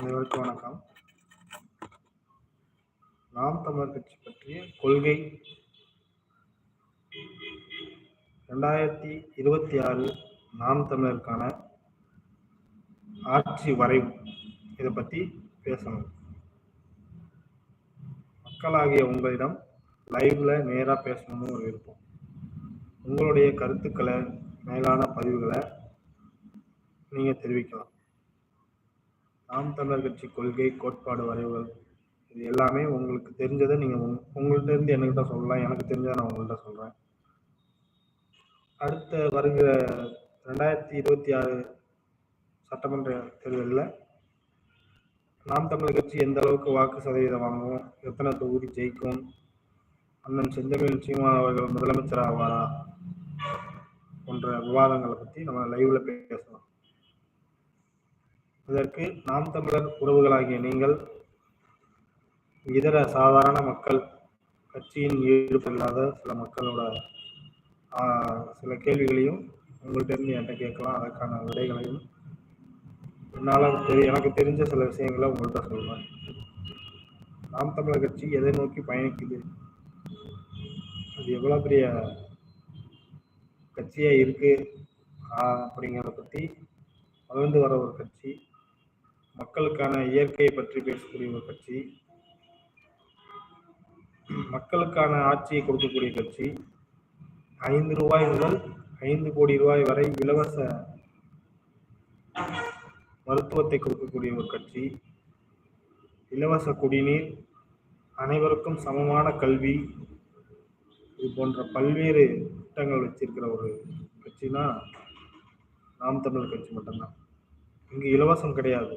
அனைவருக்கும் வணக்கம். நாம் தமிழர் கட்சி பற்றிய கொள்கை. ரெண்டாயிரத்தி இருபத்தி ஆறு நாம் தமிழருக்கான ஆட்சி வரைவு. இதை பற்றி பேசணும். மக்களாகிய உங்களிடம் லைவ்ல நேராக பேசணும்னு ஒரு விருப்பம். உங்களுடைய கருத்துக்களை மேலான பதிவுகளை நீங்கள் தெரிவிக்கலாம். நாம் தமிழர் கட்சி கொள்கை கோட்பாடு வரைவுகள் இது எல்லாமே உங்களுக்கு தெரிஞ்சதை நீங்கள் உங் உங்கள்கிட்ட இருந்து என்கிட்ட சொல்லலாம். எனக்கு தெரிஞ்சதை நான் உங்கள்கிட்ட சொல்கிறேன் அடுத்த வருகிற ரெண்டாயிரத்தி இருபத்தி ஆறு சட்டமன்ற தேர்தலில் நாம் தமிழர் கட்சி எந்த அளவுக்கு வாக்கு சதவீதம் வாங்கும் எத்தனை தொகுதி ஜெயிக்கும்? அண்ணன் செந்தமிழ் சீமான் அவர்கள் முதலமைச்சர் ஆவாரா? போன்ற விவாதங்களை பற்றி நம்ம லைவ்ல பேசலாம் இதற்கு நாம் தமிழர் உறவுகளாகிய நீங்கள் இதர சாதாரண மக்கள் கட்சியின் ஈடுபடாத சில மக்களோட சில கேள்விகளையும் உங்கள்கிட்ட இருந்து என்கிட்ட கேட்கலாம். அதற்கான விடைகளையும் என்னால் தெரி எனக்கு தெரிஞ்ச சில விஷயங்களை உங்கள்கிட்ட சொல்லுவேன் நாம் தமிழர் கட்சி எதை நோக்கி பயணிக்குது? அது எவ்வளோ பெரிய கட்சியாக இருக்குது அப்படிங்கிறத பற்றி வளர்ந்து வர ஒரு கட்சி மக்களுக்கான இயற்கையை பற்றி பேசக்கூடிய ஒரு கட்சி மக்களுக்கான ஆட்சியை கொடுக்கக்கூடிய கட்சி ஐந்து ரூபாய் முதல் ஐந்து கோடி ரூபாய் வரை இலவச மருத்துவத்தை கொடுக்கக்கூடிய ஒரு கட்சி இலவச குடிநீர் அனைவருக்கும் சமமான கல்வி இது போன்ற பல்வேறு திட்டங்கள் வச்சிருக்கிற ஒரு கட்சினா நாம் தமிழர் கட்சி மட்டும்தான். இங்கு இலவசம் கிடையாது.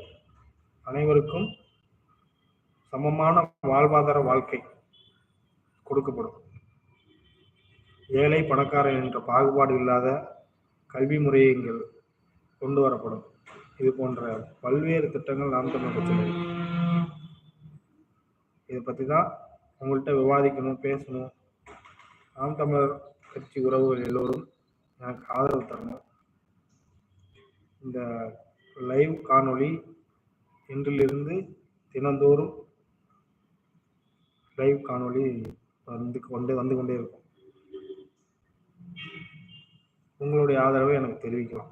அனைவருக்கும் சமமான வாழ்வாதார வாழ்க்கை கொடுக்கப்படும். ஏழை பணக்காரன் என்ற பாகுபாடு இல்லாத கல்வி முறையை கொண்டு வரப்படும். இது போன்ற பல்வேறு திட்டங்கள் நாம் தமிழ் கட்சியில் இதை பற்றி தான் உங்கள்கிட்ட விவாதிக்கணும் பேசணும். நாம் தமிழர் கட்சி உறவுகள் எல்லோரும் எனக்கு ஆதரவு தரணும். இந்த லைவ் காணொளி இன்றிலிருந்து தினந்தோறும் லைவ் காணொளி வந்து கொண்டு வந்து கொண்டே இருக்கும். உங்களுடைய ஆதரவை எனக்கு தெரிவிக்கலாம்.